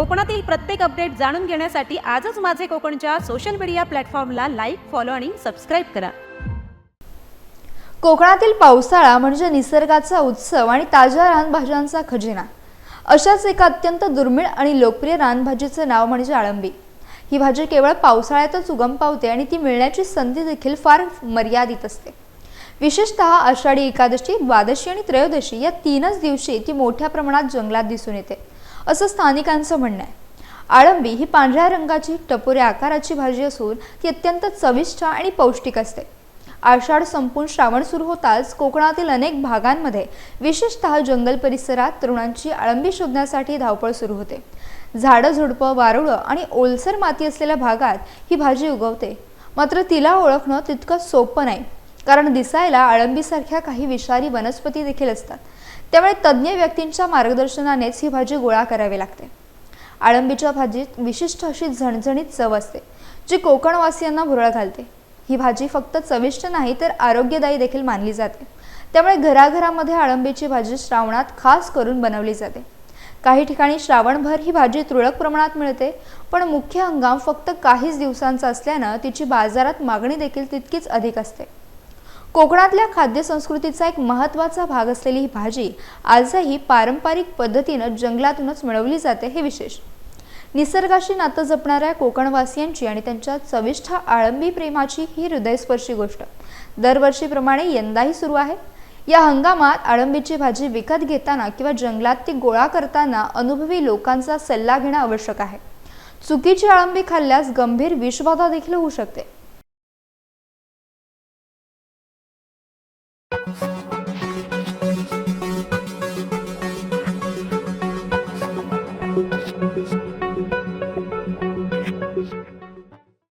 कोकणातील प्रत्येक अपडेट जाणून घेण्यासाठी आजच माझे कोकणच्या सोशल मीडिया प्लॅटफॉर्मला लाईक फॉलो आणि सबस्क्राईब करा. कोकणातील पावसाळा म्हणजे निसर्गाचा उत्सव आणि ताज्या रानभाज्यांचा खजिना. अशाच एका अत्यंत दुर्मिळ आणि लोकप्रिय रानभाजीचं नाव म्हणजे आळंबी. ही भाजी केवळ पावसाळ्यातच उगम पावते आणि ती मिळण्याची संधी देखील फार मर्यादित असते. विशेषतः आषाढी एकादशी द्वादशी आणि त्रयोदशी या तीनच दिवशी ती मोठ्या प्रमाणात जंगलात दिसून येते. असं स्थानिकांचं म्हणणं आहे. आळंबी ही पांढऱ्या रंगाची टपोऱ्या आकाराची भाजी असून ती अत्यंत चविष्ट आणि पौष्टिक असते. आषाढ संपून श्रावण सुरू होताच कोकणातील अनेक भागांमध्ये विशेषतः जंगल परिसरात तरुणांची आळंबी शोधण्यासाठी धावपळ सुरू होते. झाडं झुडपं वारुळं आणि ओलसर माती असलेल्या भागात ही भाजी उगवते. मात्र तिला ओळखणं तितकं सोपं नाही. कारण दिसायला आळंबीसारख्या काही विषारी वनस्पती देखील असतात. त्यामुळे तज्ज्ञ व्यक्तींच्या मार्गदर्शनानेच ही भाजी गोळा करावी लागते. आळंबीच्या भाजीत विशिष्ट अशी झणझणीत चव असते जी कोकणवासियांना भुरळ घालते. ही भाजी फक्त चविष्ट नाही तर आरोग्यदायी देखील मानली जाते. त्यामुळे घराघरामध्ये आळंबीची भाजी श्रावणात खास करून बनवली जाते. काही ठिकाणी श्रावणभर ही भाजी तुरळक प्रमाणात मिळते पण मुख्य हंगाम फक्त काहीच दिवसांचा असल्यानं तिची बाजारात मागणी देखील तितकीच अधिक असते. कोकणातल्या खाद्यसंस्कृतीचा एक महत्त्वाचा भाग असलेली ही भाजी आजही पारंपरिक पद्धतीनं जंगलातूनच मिळवली जाते हे विशेष. निसर्गाशी नातं जपणाऱ्या कोकणवासियांची आणि त्यांच्या चविष्ट आळंबी प्रेमाची ही हृदयस्पर्शी गोष्ट. दरवर्षीप्रमाणे यंदाही सुरू आहे. या हंगामात आळंबीची भाजी विकत घेताना किंवा जंगलात ती गोळा करताना अनुभवी लोकांचा सल्ला घेणं आवश्यक आहे. चुकीची आळंबी खाल्ल्यास गंभीर विषबाधा देखील होऊ शकते. Thank you.